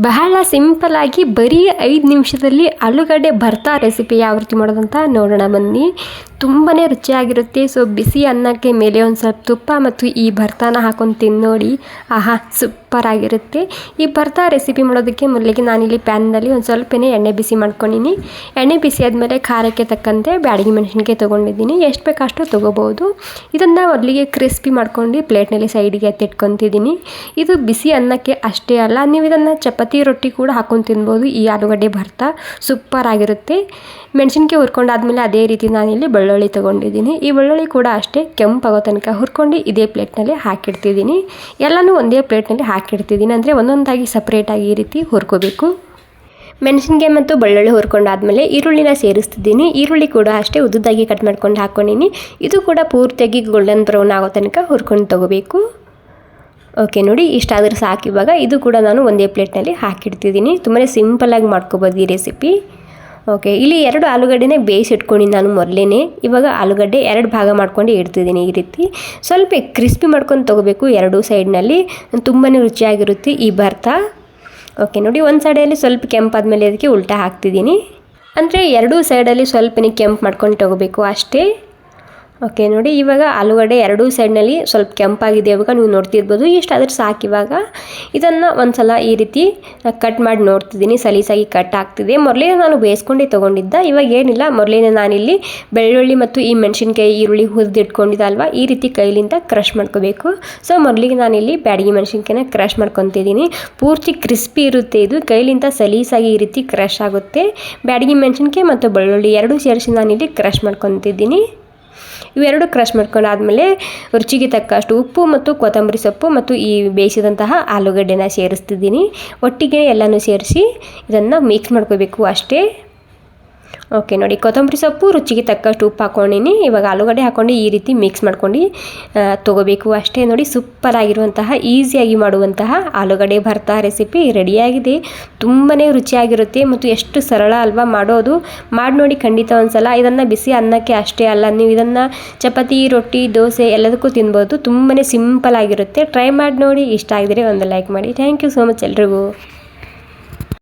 ಬಹಳ ಸಿಂಪಲ್ಲಾಗಿ ಬರೀ ಐದು ನಿಮಿಷದಲ್ಲಿ ಆಲೂಗಡ್ಡೆ ಭರ್ತಾ ರೆಸಿಪಿ ಯಾವ ರೀತಿ ಮಾಡೋದಂತ ನೋಡೋಣ ಬನ್ನಿ. ತುಂಬಾ ರುಚಿಯಾಗಿರುತ್ತೆ. ಸೊ ಬಿಸಿ ಅನ್ನಕ್ಕೆ ಮೇಲೆ ಒಂದು ಸ್ವಲ್ಪ ತುಪ್ಪ ಮತ್ತು ಈ ಭರ್ತಾನ ಹಾಕೊಂಡು ತಿನ್ನೋಡಿ. ಆಹಾ ಆಹಾ ಸೂಪರ್ ಆಗಿರುತ್ತೆ. ಈ ಭರ್ತಾ ರೆಸಿಪಿ ಮಾಡೋದಕ್ಕೆ ಮೊದಲಿಗೆ ನಾನಿಲ್ಲಿ ಪ್ಯಾನ್ನಲ್ಲಿ ಒಂದು ಸ್ವಲ್ಪನೇ ಎಣ್ಣೆ ಬಿಸಿ ಮಾಡ್ಕೊಂಡಿನಿ. ಎಣ್ಣೆ ಬಿಸಿ ಆದಮೇಲೆ ಖಾರಕ್ಕೆ ತಕ್ಕಂತೆ ಬ್ಯಾಡಗಿ ಮೆಣಸಿನ್ಕಾಯಿ ತೊಗೊಂಡಿದ್ದೀನಿ. ಎಷ್ಟು ಬೇಕಷ್ಟು ತೊಗೋಬೋದು. ಇದನ್ನು ಮೊದಲಿಗೆ ಕ್ರಿಸ್ಪಿ ಮಾಡ್ಕೊಂಡು ಪ್ಲೇಟ್ನಲ್ಲಿ ಸೈಡಿಗೆ ಎತ್ತಿಟ್ಕೊತಿದ್ದೀನಿ. ಇದು ಬಿಸಿ ಅನ್ನಕ್ಕೆ ಅಷ್ಟೇ ಅಲ್ಲ, ನೀವು ಇದನ್ನು ಚಪಾತಿ ರೊಟ್ಟಿ ಕೂಡ ಹಾಕೊಂಡು ತಿನ್ಬೋದು ಈ ಆಲೂಗಡ್ಡೆ ಭರ್ತಾ ಸೂಪರ್ ಆಗಿರುತ್ತೆ. ಮೆಣಸಿನ್ಕಾಯಿ ಹುರ್ಕೊಂಡಾದ್ಮೇಲೆ ಅದೇ ರೀತಿ ನಾನಿಲ್ಲಿ ಬೆಳ್ಳುಳ್ಳಿ ತೊಗೊಂಡಿದ್ದೀನಿ. ಈ ಬೆಳ್ಳುಳ್ಳಿ ಕೂಡ ಅಷ್ಟೇ ಕೆಂಪಾಗೋ ತನಕ ಹುರ್ಕೊಂಡು ಇದೇ ಪ್ಲೇಟ್ನಲ್ಲಿ ಹಾಕಿಡ್ತಿದ್ದೀನಿ. ಎಲ್ಲನೂ ಒಂದೇ ಪ್ಲೇಟ್ನಲ್ಲಿ ಹಾಕಿಡ್ತಿದ್ದೀನಿ. ಅಂದರೆ ಒಂದೊಂದಾಗಿ ಸಪ್ರೇಟಾಗಿ ಈ ರೀತಿ ಹುರ್ಕೋಬೇಕು. ಮೆಣಸಿನ್ಕಾಯಿ ಮತ್ತು ಬೆಳ್ಳುಳ್ಳಿ ಹುರ್ಕೊಂಡಾದಮೇಲೆ ಈರುಳ್ಳಿನ ಸೇರಿಸ್ತಿದ್ದೀನಿ. ಈರುಳ್ಳಿ ಕೂಡ ಅಷ್ಟೇ ಉದ್ದುದಾಗಿ ಕಟ್ ಮಾಡ್ಕೊಂಡು ಹಾಕ್ಕೊಂಡಿನಿ ಇದು ಕೂಡ ಪೂರ್ತಿಯಾಗಿ ಗೋಲ್ಡನ್ ಬ್ರೌನ್ ಆಗೋ ತನಕ ಹುರ್ಕೊಂಡು ತೊಗೋಬೇಕು. ಓಕೆ ನೋಡಿ ಇಷ್ಟಾದರೂ ಸಾಕು ಇವಾಗ ಇದು ಕೂಡ ನಾನು ಒಂದೇ ಪ್ಲೇಟ್ನಲ್ಲಿ ಹಾಕಿಡ್ತಿದ್ದೀನಿ. ತುಂಬಾ ಸಿಂಪಲ್ಲಾಗಿ ಮಾಡ್ಕೋಬೋದು ಈ ರೆಸಿಪಿ ಓಕೆ ಇಲ್ಲಿ ಎರಡು ಆಲೂಗಡ್ಡೆನೇ ಬೇಯಿಸಿಟ್ಕೊಂಡಿನಿ ನಾನು ಮೊದಲೇ ಇವಾಗ ಆಲೂಗಡ್ಡೆ ಎರಡು ಭಾಗ ಮಾಡ್ಕೊಂಡು ಇಡ್ತಿದ್ದೀನಿ ಈ ರೀತಿ. ಸ್ವಲ್ಪ ಕ್ರಿಸ್ಪಿ ಮಾಡ್ಕೊಂಡು ತೊಗೋಬೇಕು ಎರಡು ಸೈಡ್ನಲ್ಲಿ. ತುಂಬಾ ರುಚಿಯಾಗಿರುತ್ತೆ ಈ ಭರ್ತ. ಓಕೆ ನೋಡಿ ಒಂದು ಸೈಡಲ್ಲಿ ಸ್ವಲ್ಪ ಕೆಂಪಾದ್ಮೇಲೆ ಅದಕ್ಕೆ ಉಲ್ಟಾ ಹಾಕ್ತಿದ್ದೀನಿ. ಅಂದರೆ ಎರಡೂ ಸೈಡಲ್ಲಿ ಸ್ವಲ್ಪನೇ ಕೆಂಪು ಮಾಡ್ಕೊಂಡು ತೊಗೋಬೇಕು ಅಷ್ಟೇ. ಓಕೆ, ನೋಡಿ ಇವಾಗ ಆಲೂಗಡ್ಡೆ ಎರಡೂ ಸೈಡ್ನಲ್ಲಿ ಸ್ವಲ್ಪ ಕೆಂಪಾಗಿದೆ. ಇವಾಗ ನೀವು ನೋಡ್ತಿರ್ಬೋದು ಇಷ್ಟಾದ್ರೆ ಸಾಕು ಇವಾಗ. ಇದನ್ನು ಒಂದು ಸಲ ಈ ರೀತಿ ಕಟ್ ಮಾಡಿ ನೋಡ್ತಿದ್ದೀನಿ. ಸಲೀಸಾಗಿ ಕಟ್ ಆಗ್ತಿದೆ. ಮೊದಲೇ ನಾನು ಬೇಯಿಸ್ಕೊಂಡೇ ತೊಗೊಂಡಿದ್ದ. ಇವಾಗ ಏನಿಲ್ಲ ಮೊದಲೇ ನಾನಿಲ್ಲಿ ಬೆಳ್ಳುಳ್ಳಿ ಮತ್ತು ಈ ಮೆಣಸಿನ್ಕಾಯಿ, ಈರುಳ್ಳಿ ಹುರಿದಿಟ್ಕೊಂಡಿದ್ದ ಅಲ್ವಾ ಈ ರೀತಿ ಕೈಲಿಂದ ಕ್ರಷ್ ಮಾಡ್ಕೋಬೇಕು. ಸೊ ಮೊದಲಿಗೆ ನಾನಿಲ್ಲಿ ಬ್ಯಾಡಗಿ ಮೆಣಸಿನ್ಕಾಯಿನ ಕ್ರಷ್ ಮಾಡ್ಕೊತಿದ್ದೀನಿ. ಪೂರ್ತಿ ಕ್ರಿಸ್ಪಿ ಇರುತ್ತೆ ಇದು. ಕೈಲಿಂದ ಸಲೀಸಾಗಿ ಈ ರೀತಿ ಕ್ರಷ್ ಆಗುತ್ತೆ. ಬ್ಯಾಡಗಿ ಮೆಣಸಿನ್ಕಾಯಿ ಮತ್ತು ಬೆಳ್ಳುಳ್ಳಿ ಎರಡೂ ಸೇರಿಸಿ ನಾನಿಲ್ಲಿ ಕ್ರಷ್ ಮಾಡ್ಕೊತಿದ್ದೀನಿ. ಇವೆರಡು ಕ್ರಷ್ ಮಾಡ್ಕೊಂಡಾದಮೇಲೆ ರುಚಿಗೆ ತಕ್ಕಷ್ಟು ಉಪ್ಪು ಮತ್ತು ಕೊತ್ತಂಬರಿ ಸೊಪ್ಪು ಮತ್ತು ಈ ಬೇಯಿಸಿದಂತಹ ಆಲೂಗಡ್ಡೆನ ಸೇರಿಸ್ತಿದ್ದೀನಿ. ಒಟ್ಟಿಗೆ ಎಲ್ಲನೂ ಸೇರಿಸಿ ಇದನ್ನು ಮಿಕ್ಸ್ ಮಾಡ್ಕೋಬೇಕು ಅಷ್ಟೇ. ಓಕೆ ನೋಡಿ, ಕೊತ್ತಂಬರಿ ಸೊಪ್ಪು, ರುಚಿಗೆ ತಕ್ಕಷ್ಟು ಉಪ್ಪು ಹಾಕೊಂಡಿನಿ. ಇವಾಗ ಆಲೂಗಡ್ಡೆ ಹಾಕ್ಕೊಂಡು ಈ ರೀತಿ ಮಿಕ್ಸ್ ಮಾಡ್ಕೊಂಡು ತೊಗೋಬೇಕು. ಅಷ್ಟೇ ನೋಡಿ ಸೂಪರ್ ಆಗಿರುವಂತಹ ಈಸಿಯಾಗಿ ಮಾಡುವಂತಹ ಆಲೂಗಡ್ಡೆ ಭರ್ತ ರೆಸಿಪಿ ರೆಡಿಯಾಗಿದೆ ತುಂಬಾ ರುಚಿಯಾಗಿರುತ್ತೆ ಮತ್ತು ಎಷ್ಟು ಸರಳ ಅಲ್ವಾ ಮಾಡೋದು. ಮಾಡಿ ನೋಡಿ ಖಂಡಿತ ಒಂದ್ಸಲ. ಇದನ್ನು ಬಿಸಿ ಅನ್ನಕ್ಕೆ ಅಷ್ಟೇ ಅಲ್ಲ, ನೀವು ಇದನ್ನು ಚಪಾತಿ, ರೊಟ್ಟಿ, ದೋಸೆ ಎಲ್ಲದಕ್ಕೂ ತಿನ್ಬೋದು. ತುಂಬಾ ಸಿಂಪಲ್ ಆಗಿರುತ್ತೆ. ಟ್ರೈ ಮಾಡಿ ನೋಡಿ. ಇಷ್ಟ ಆಗಿದ್ರೆ ಒಂದು ಲೈಕ್ ಮಾಡಿ. ಥ್ಯಾಂಕ್ ಯು ಸೋ ಮಚ್ ಎಲ್ರಿಗೂ.